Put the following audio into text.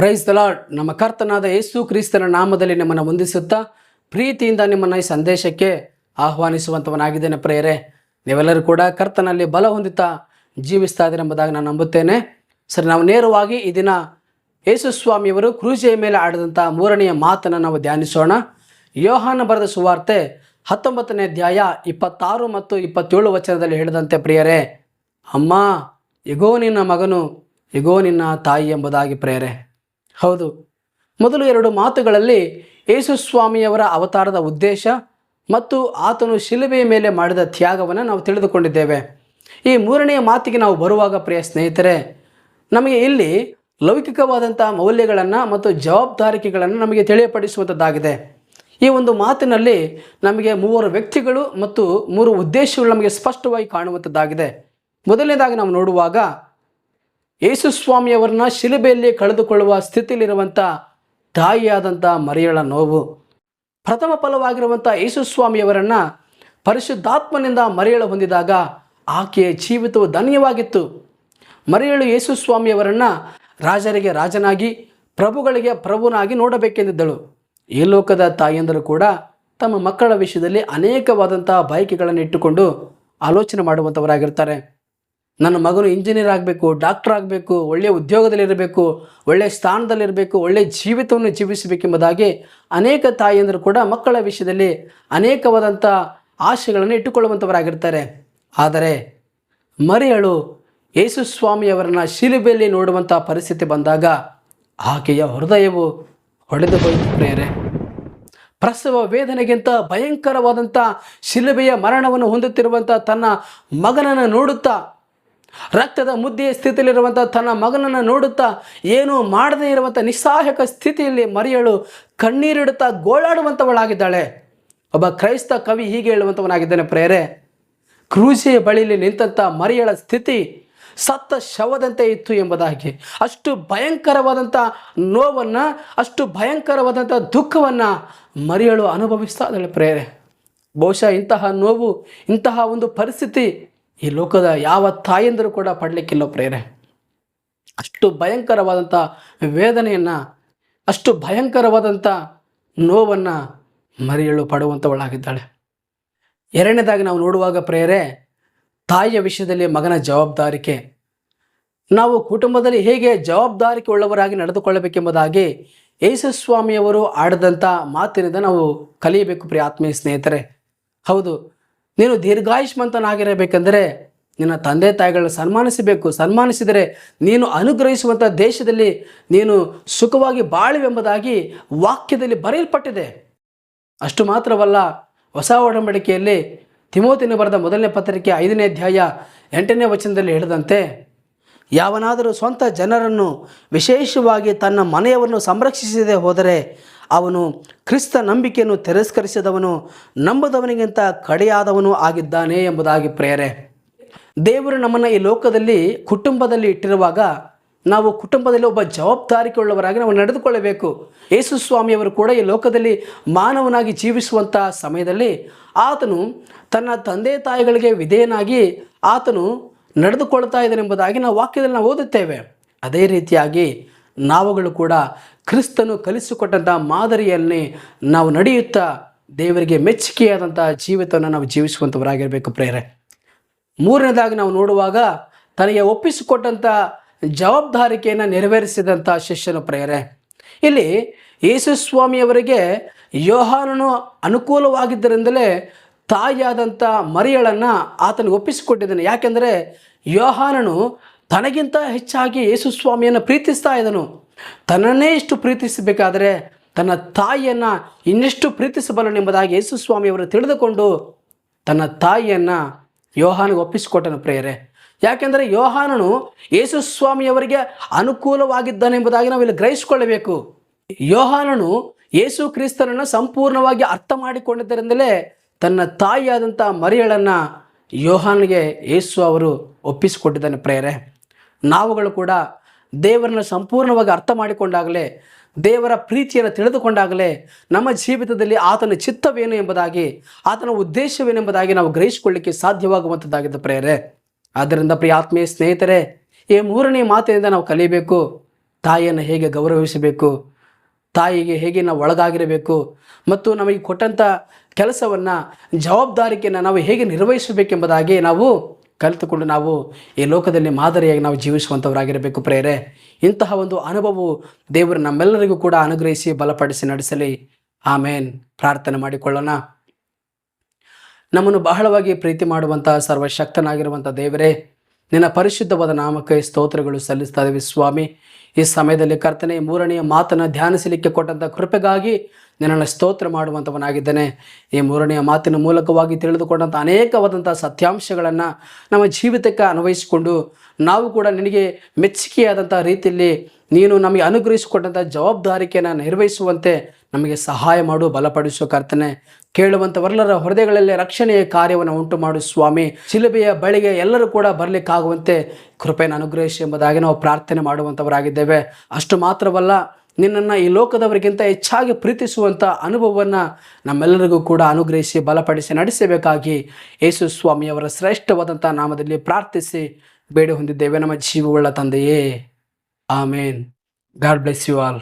Price lord ನಮ್ಮ ಕರ್ತನಾದ ಯೇಸು ಕ್ರಿಸ್ತನ ನಾಮದಲ್ಲಿ ನಿಮ್ಮನ್ನು ವಂದಿಸುತ್ತಾ ಪ್ರೀತಿಯಿಂದ ನಿಮ್ಮನ್ನು ಈ ಸಂದೇಶಕ್ಕೆ ಆಹ್ವಾನಿಸುವಂಥವನಾಗಿದ್ದೇನೆ ಪ್ರೇಯರೆ. ನೀವೆಲ್ಲರೂ ಕೂಡ ಕರ್ತನಲ್ಲಿ ಬಲ ಹೊಂದುತ್ತಾ ಜೀವಿಸ್ತಾ ಇದ್ದೀರಿ ಎಂಬುದಾಗಿ ನಾನು ನಂಬುತ್ತೇನೆ. ಸರಿ, ನಾವು ನೇರವಾಗಿ ಈ ದಿನ ಯೇಸು ಸ್ವಾಮಿಯವರು ಕ್ರೂಜೆಯ ಮೇಲೆ ಆಡಿದಂಥ ಮೂರನೆಯ ಮಾತನ್ನು ನಾವು ಧ್ಯಾನಿಸೋಣ. ಯೋಹಾನ ಬರೆದ ಸುವಾರ್ತೆ ಹತ್ತೊಂಬತ್ತನೇ ಅಧ್ಯಾಯ ಇಪ್ಪತ್ತಾರು ಮತ್ತು ಇಪ್ಪತ್ತೇಳು ವಚನದಲ್ಲಿ ಹೇಳಿದಂತೆ ಪ್ರಿಯರೇ, ಅಮ್ಮ, ಇಗೋ ನಿನ್ನ ಮಗನು, ಇಗೋ ನಿನ್ನ ತಾಯಿ ಎಂಬುದಾಗಿ ಪ್ರೇರೆ ಹೌದು. ಮೊದಲು ಎರಡು ಮಾತುಗಳಲ್ಲಿ ಯೇಸು ಸ್ವಾಮಿಯವರ ಅವತಾರದ ಉದ್ದೇಶ ಮತ್ತು ಆತನು ಶಿಲುಬೆಯ ಮೇಲೆ ಮಾಡಿದ ತ್ಯಾಗವನ್ನು ನಾವು ತಿಳಿದುಕೊಂಡಿದ್ದೇವೆ. ಈ ಮೂರನೆಯ ಮಾತಿಗೆ ನಾವು ಬರುವಾಗ ಪ್ರಿಯ ಸ್ನೇಹಿತರೆ, ನಮಗೆ ಇಲ್ಲಿ ಲೌಕಿಕವಾದಂಥ ಮೌಲ್ಯಗಳನ್ನು ಮತ್ತು ಜವಾಬ್ದಾರಿಕೆಗಳನ್ನು ನಮಗೆ ತಿಳಿಯಪಡಿಸುವಂಥದ್ದಾಗಿದೆ ಈ ಒಂದು ಮಾತಿನಲ್ಲಿ ನಮಗೆ ಮೂವರು ವ್ಯಕ್ತಿಗಳು ಮತ್ತು ಮೂರು ಉದ್ದೇಶಗಳು ನಮಗೆ ಸ್ಪಷ್ಟವಾಗಿ ಕಾಣುವಂಥದ್ದಾಗಿದೆ ಮೊದಲನೇದಾಗಿ ನಾವು ನೋಡುವಾಗ ಯೇಸು ಸ್ವಾಮಿಯವರನ್ನ ಶಿಲುಬೆಯಲ್ಲಿ ಕಳೆದುಕೊಳ್ಳುವ ಸ್ಥಿತಿಯಲ್ಲಿರುವಂಥ ತಾಯಿಯಾದಂಥ ಮರಿಯಳ ನೋವು. ಪ್ರಥಮ ಫಲವಾಗಿರುವಂಥ ಯೇಸು ಸ್ವಾಮಿಯವರನ್ನ ಪರಿಶುದ್ಧಾತ್ಮನಿಂದ ಮರಿಯಳು ಹೊಂದಿದಾಗ ಆಕೆಯ ಜೀವಿತವು ಧನ್ಯವಾಗಿತ್ತು. ಮರಿಯಳು ಯೇಸು ಸ್ವಾಮಿಯವರನ್ನ ರಾಜರಿಗೆ ರಾಜನಾಗಿ, ಪ್ರಭುಗಳಿಗೆ ಪ್ರಭುನಾಗಿ ನೋಡಬೇಕೆಂದಿದ್ದಳು. ಈ ಲೋಕದ ತಾಯಿಯಂದರು ಕೂಡ ತಮ್ಮ ಮಕ್ಕಳ ವಿಷಯದಲ್ಲಿ ಅನೇಕವಾದಂಥ ಬಯಕೆಗಳನ್ನು ಇಟ್ಟುಕೊಂಡು ಆಲೋಚನೆ ಮಾಡುವಂಥವರಾಗಿರ್ತಾರೆ ನನ್ನ ಮಗನು ಇಂಜಿನಿಯರ್ ಆಗಬೇಕು ಡಾಕ್ಟರ್ ಆಗಬೇಕು ಒಳ್ಳೆಯ ಉದ್ಯೋಗದಲ್ಲಿರಬೇಕು ಒಳ್ಳೆಯ ಸ್ಥಾನದಲ್ಲಿರಬೇಕು ಒಳ್ಳೆಯ ಜೀವಿತವನ್ನು ಜೀವಿಸಬೇಕೆಂಬುದಾಗಿ ಅನೇಕ ತಾಯಿಯಂದರು ಕೂಡ ಮಕ್ಕಳ ವಿಷಯದಲ್ಲಿ ಅನೇಕವಾದಂಥ ಆಶೆಗಳನ್ನು ಇಟ್ಟುಕೊಳ್ಳುವಂಥವರಾಗಿರ್ತಾರೆ ಆದರೆ ಮರಿಯಳು ಯೇಸು ಸ್ವಾಮಿಯವರನ್ನು ಶಿಲುಬೆಯಲ್ಲಿ ನೋಡುವಂಥ ಪರಿಸ್ಥಿತಿ ಬಂದಾಗ ಆಕೆಯ ಹೃದಯವು ಹೊಡೆದು ಹೋಯಿತು ಪ್ರೇರೆ ಪ್ರಸವ ವೇದನೆಗಿಂತ ಭಯಂಕರವಾದಂಥ ಶಿಲುಬೆಯ ಮರಣವನ್ನು ಹೊಂದುತ್ತಿರುವಂಥ ತನ್ನ ಮಗನನ್ನು ನೋಡುತ್ತಾ ರಕ್ತದ ಮುದ್ದೆಯ ಸ್ಥಿತಿಯಲ್ಲಿರುವಂಥ ತನ್ನ ಮಗನನ್ನು ನೋಡುತ್ತಾ ಏನೂ ಮಾಡದೇ ಇರುವಂಥ ನಿಸ್ಸಹಾಯಕ ಸ್ಥಿತಿಯಲ್ಲಿ ಮರಿಯಳು ಕಣ್ಣೀರಿಡುತ್ತಾ ಗೋಳಾಡುವಂಥವಳಾಗಿದ್ದಾಳೆ ಒಬ್ಬ ಕ್ರೈಸ್ತ ಕವಿ ಹೀಗೆ ಹೇಳುವಂಥವನಾಗಿದ್ದಾನೆ ಪ್ರೇರೆ, ಕ್ರೂಸಿಯ ಬಳಿಯಲ್ಲಿ ನಿಂತಂಥ ಮರಿಯಳ ಸ್ಥಿತಿ ಸತ್ತ ಶವದಂತೆ ಇತ್ತು ಎಂಬುದಾಗಿ. ಅಷ್ಟು ಭಯಂಕರವಾದಂಥ ನೋವನ್ನು, ಅಷ್ಟು ಭಯಂಕರವಾದಂಥ ದುಃಖವನ್ನು ಮರಿಯಳು ಅನುಭವಿಸ್ತಾ ಇದ್ದಾಳೆ, ಪ್ರೇರೆ. ಬಹುಶಃ ಇಂತಹ ನೋವು, ಇಂತಹ ಒಂದು ಪರಿಸ್ಥಿತಿ ಈ ಲೋಕದ ಯಾವ ತಾಯಂದರು ಕೂಡ ಪಡಲಿಕ್ಕಿಲ್ಲ ಪ್ರೇರೆ ಅಷ್ಟು ಭಯಂಕರವಾದಂಥ ವೇದನೆಯನ್ನು, ಅಷ್ಟು ಭಯಂಕರವಾದಂಥ ನೋವನ್ನು ಮರಿಯಳು ಪಡುವಂಥವಳಾಗಿದ್ದಾಳೆ ಎರಡನೇದಾಗಿ ನಾವು ನೋಡುವಾಗ ಪ್ರೇರೆ ತಾಯಿಯ ವಿಷಯದಲ್ಲಿ ಮಗನ ಜವಾಬ್ದಾರಿಕೆ. ನಾವು ಕುಟುಂಬದಲ್ಲಿ ಹೇಗೆ ಜವಾಬ್ದಾರಿಕೆ ಉಳ್ಳವರಾಗಿ ನಡೆದುಕೊಳ್ಳಬೇಕೆಂಬುದಾಗಿ ಯೇಸುಸ್ವಾಮಿಯವರು ಆಡಿದಂಥ ಮಾತಿನಿಂದ ನಾವು ಕಲಿಯಬೇಕು ಪ್ರಿಯ ಆತ್ಮೀಯ ಸ್ನೇಹಿತರೆ. ಹೌದು ನೀನು ದೀರ್ಘಾಯುಷ್ಮಂತನಾಗಿರಬೇಕೆಂದರೆ ನಿನ್ನ ತಂದೆ ತಾಯಿಗಳನ್ನ ಸನ್ಮಾನಿಸಬೇಕು. ಸನ್ಮಾನಿಸಿದರೆ ನೀನು ಅನುಗ್ರಹಿಸುವಂಥ ದೇಶದಲ್ಲಿ ನೀನು ಸುಖವಾಗಿ ಬಾಳುವೆಂಬುದಾಗಿ ವಾಕ್ಯದಲ್ಲಿ ಬರೆಯಲ್ಪಟ್ಟಿದೆ. ಅಷ್ಟು ಮಾತ್ರವಲ್ಲ, ಹೊಸ ಒಡಂಬಡಿಕೆಯಲ್ಲಿ ತಿಮೋತಿನ ಬರೆದ ಮೊದಲನೇ ಪತ್ರಿಕೆ ಐದನೇ ಅಧ್ಯಾಯ ಎಂಟನೇ ವಚನದಲ್ಲಿ ಹೇಳಿದಂತೆ, ಯಾವನಾದರೂ ಸ್ವಂತ ಜನರನ್ನು ವಿಶೇಷವಾಗಿ ತನ್ನ ಮನೆಯವನ್ನು ಸಂರಕ್ಷಿಸದೆ ಹೋದರೆ ಅವನು ಕ್ರಿಸ್ತ ನಂಬಿಕೆಯನ್ನು ತಿರಸ್ಕರಿಸಿದವನು ನಂಬದವನಿಗಿಂತ ಕಡೆಯಾದವನು ಆಗಿದ್ದಾನೆ ಎಂಬುದಾಗಿ ಪ್ರೇರೆ ದೇವರು ನಮ್ಮನ್ನು ಈ ಲೋಕದಲ್ಲಿ, ಕುಟುಂಬದಲ್ಲಿ ಇಟ್ಟಿರುವಾಗ ನಾವು ಕುಟುಂಬದಲ್ಲಿ ಒಬ್ಬ ಜವಾಬ್ದಾರಿಕೆಯುಳ್ಳವರಾಗಿ ನಾವು ನಡೆದುಕೊಳ್ಳಬೇಕು. ಯೇಸು ಸ್ವಾಮಿಯವರು ಕೂಡ ಈ ಲೋಕದಲ್ಲಿ ಮಾನವನಾಗಿ ಜೀವಿಸುವಂಥ ಸಮಯದಲ್ಲಿ ಆತನು ತನ್ನ ತಂದೆ ತಾಯಿಗಳಿಗೆ ವಿಧೇಯನಾಗಿ ಆತನು ನಡೆದುಕೊಳ್ತಾ ಇದ್ದಾನೆಂಬುದಾಗಿ ನಾವು ವಾಕ್ಯದಲ್ಲಿ ನಾವು ಓದುತ್ತೇವೆ. ಅದೇ ರೀತಿಯಾಗಿ ನಾವುಗಳು ಕೂಡ ಕ್ರಿಸ್ತನು ಕಲಿಸಿಕೊಟ್ಟಂಥ ಮಾದರಿಯಲ್ಲಿ ನಾವು ನಡೆಯುತ್ತಾ ದೇವರಿಗೆ ಮೆಚ್ಚುಗೆಯಾದಂಥ ಜೀವಿತವನ್ನು ನಾವು ಜೀವಿಸುವಂಥವರಾಗಿರಬೇಕು ಪ್ರೇರೆ. ಮೂರನೇದಾಗಿ ನಾವು ನೋಡುವಾಗ ತನಗೆ ಒಪ್ಪಿಸಿಕೊಟ್ಟಂಥ ಜವಾಬ್ದಾರಿಕೆಯನ್ನು ನೆರವೇರಿಸಿದಂಥ ಶಿಷ್ಯನು ಪ್ರೇರೆ. ಇಲ್ಲಿ ಯೇಸು ಸ್ವಾಮಿಯವರಿಗೆ ಯೋಹಾನನು ಅನುಕೂಲವಾಗಿದ್ದರಿಂದಲೇ ತಾಯಿಯಾದಂಥ ಮರಿಯಳನ್ನು ಆತನಿಗೆ ಒಪ್ಪಿಸಿಕೊಟ್ಟಿದ್ದಾನೆ. ಯಾಕೆಂದರೆ ಯೋಹಾನನು ತನಗಿಂತ ಹೆಚ್ಚಾಗಿ ಯೇಸು ಸ್ವಾಮಿಯನ್ನು ಪ್ರೀತಿಸ್ತಾ ಇದ್ದನು. ತನ್ನನ್ನೇ ಇಷ್ಟು ಪ್ರೀತಿಸಬೇಕಾದರೆ ತನ್ನ ತಾಯಿಯನ್ನು ಇನ್ನೆಷ್ಟು ಪ್ರೀತಿಸಬಲ್ಲನೆಂಬುದಾಗಿ ಯೇಸು ಸ್ವಾಮಿಯವರು ತಿಳಿದುಕೊಂಡು ತನ್ನ ತಾಯಿಯನ್ನು ಯೋಹಾನಿಗೆ ಒಪ್ಪಿಸಿಕೊಟ್ಟನು ಪ್ರೇಯರೆ. ಯಾಕೆಂದರೆ ಯೋಹಾನನು ಯೇಸು ಸ್ವಾಮಿಯವರಿಗೆ ಅನುಕೂಲವಾಗಿದ್ದಾನೆಂಬುದಾಗಿ ನಾವಿಲ್ಲಿ ಗ್ರಹಿಸಿಕೊಳ್ಳಬೇಕು. ಯೋಹಾನನು ಯೇಸು ಕ್ರಿಸ್ತನನ್ನು ಸಂಪೂರ್ಣವಾಗಿ ಅರ್ಥ ಮಾಡಿಕೊಂಡಿದ್ದರಿಂದಲೇ ತನ್ನ ತಾಯಿಯಾದಂಥ ಮರಿಯಳನ್ನು ಯೋಹಾನಿಗೆ ಯೇಸು ಅವರು ಒಪ್ಪಿಸಿಕೊಟ್ಟಿದ್ದಾನೆ ಪ್ರೇಯರೆ. ನಾವುಗಳು ಕೂಡ ದೇವರನ್ನು ಸಂಪೂರ್ಣವಾಗಿ ಅರ್ಥ ಮಾಡಿಕೊಂಡಾಗಲೇ, ದೇವರ ಪ್ರೀತಿಯನ್ನು ತಿಳಿದುಕೊಂಡಾಗಲೇ ನಮ್ಮ ಜೀವಿತದಲ್ಲಿ ಆತನ ಚಿತ್ತವೇನು ಎಂಬುದಾಗಿ, ಆತನ ಉದ್ದೇಶವೇನೆಂಬುದಾಗಿ ನಾವು ಗ್ರಹಿಸಿಕೊಳ್ಳಿಕ್ಕೆ ಸಾಧ್ಯವಾಗುವಂಥದ್ದಾಗಿದೆ ಪ್ರೇರೆ ಆದ್ದರಿಂದ ಪ್ರಿಯ ಆತ್ಮೀಯ ಸ್ನೇಹಿತರೆ, ಈ ಮೂರನೇ ಮಾತಿನಿಂದ ನಾವು ಕಲಿಯಬೇಕು, ತಾಯಿಯನ್ನು ಹೇಗೆ ಗೌರವಿಸಬೇಕು, ತಾಯಿಗೆ ಹೇಗೆ ನಾವು ಒಳಗಾಗಿರಬೇಕು ಮತ್ತು ನಮಗೆ ಕೊಟ್ಟಂಥ ಕೆಲಸವನ್ನು, ಜವಾಬ್ದಾರಿಕೆಯನ್ನು ನಾವು ಹೇಗೆ ನಿರ್ವಹಿಸಬೇಕೆಂಬುದಾಗಿ ನಾವು ಕಲಿತುಕೊಂಡು ನಾವು ಈ ಲೋಕದಲ್ಲಿ ಮಾದರಿಯಾಗಿ ನಾವು ಜೀವಿಸುವಂಥವರಾಗಿರಬೇಕು ಪ್ರೇರೆ. ಇಂತಹ ಒಂದು ಅನುಭವವು ದೇವರು ನಮ್ಮೆಲ್ಲರಿಗೂ ಕೂಡ ಅನುಗ್ರಹಿಸಿ ಬಲಪಡಿಸಿ ನಡೆಸಲಿ. ಆಮೇನ್. ಪ್ರಾರ್ಥನೆ ಮಾಡಿಕೊಳ್ಳೋಣ. ನಮ್ಮನ್ನು ಬಹಳವಾಗಿ ಪ್ರೀತಿ ಮಾಡುವಂತಹ ಸರ್ವಶಕ್ತನಾಗಿರುವಂಥ ದೇವರೇ, ನಿನ್ನ ಪರಿಶುದ್ಧವಾದ ನಾಮಕ್ಕೆ ಸ್ತೋತ್ರಗಳು ಸಲ್ಲಿಸ್ತಾ ಇದ್ದೀವಿ ಸ್ವಾಮಿ. ಈ ಸಮಯದಲ್ಲಿ ಕರ್ತನೆ ಮೂರನೆಯ ಮಾತನ್ನು ಧ್ಯಾನಿಸಲಿಕ್ಕೆ ಕೊಟ್ಟಂಥ ಕೃಪೆಗಾಗಿ ನಿನ್ನನ್ನು ಸ್ತೋತ್ರ ಮಾಡುವಂಥವನಾಗಿದ್ದೇನೆ. ಈ ಮೂರನೆಯ ಮಾತಿನ ಮೂಲಕವಾಗಿ ತಿಳಿದುಕೊಂಡಂಥ ಅನೇಕವಾದಂಥ ಸತ್ಯಾಂಶಗಳನ್ನು ನಮ್ಮ ಜೀವಿತಕ್ಕೆ ಅನ್ವಯಿಸಿಕೊಂಡು ನಾವು ಕೂಡ ನಿನಗೆ ಮೆಚ್ಚುಗೆಯಾದಂಥ ರೀತಿಯಲ್ಲಿ ನೀನು ನಮಗೆ ಅನುಗ್ರಹಿಸಿಕೊಟ್ಟಂಥ ಜವಾಬ್ದಾರಿಕೆಯನ್ನು ನಿರ್ವಹಿಸುವಂತೆ ನಮಗೆ ಸಹಾಯ ಮಾಡು ಬಲಪಡಿಸುವ ಕರ್ತನೆ. ಕೇಳುವಂಥವರೆಲ್ಲರ ಹೃದಯಗಳಲ್ಲಿ ರಕ್ಷಣೆಯ ಕಾರ್ಯವನ್ನು ಉಂಟು ಮಾಡು ಸ್ವಾಮಿ. ಶಿಲುಬೆಯ ಬಳಿಗೆ ಎಲ್ಲರೂ ಕೂಡ ಬರಲಿಕ್ಕಾಗುವಂತೆ ಕೃಪೆಯನ್ನು ಅನುಗ್ರಹಿಸಿ ಎಂಬುದಾಗಿ ನಾವು ಪ್ರಾರ್ಥನೆ ಮಾಡುವಂಥವರಾಗಿದ್ದೇವೆ. ಅಷ್ಟು ಮಾತ್ರವಲ್ಲ ನಿನ್ನನ್ನು ಈ ಲೋಕದವರಿಗಿಂತ ಹೆಚ್ಚಾಗಿ ಪ್ರೀತಿಸುವಂಥ ಅನುಭವವನ್ನು ನಮ್ಮೆಲ್ಲರಿಗೂ ಕೂಡ ಅನುಗ್ರಹಿಸಿ, ಬಲಪಡಿಸಿ, ನಡೆಸಬೇಕಾಗಿ ಯೇಸು ಸ್ವಾಮಿಯವರ ಶ್ರೇಷ್ಠವಾದಂಥ ನಾಮದಲ್ಲಿ ಪ್ರಾರ್ಥಿಸಿ ಬೇಡಿ ಹೊಂದಿದ್ದೇವೆ ನಮ್ಮ ಜೀವವುಳ್ಳ ತಂದೆಯೇ, amen. God bless you all.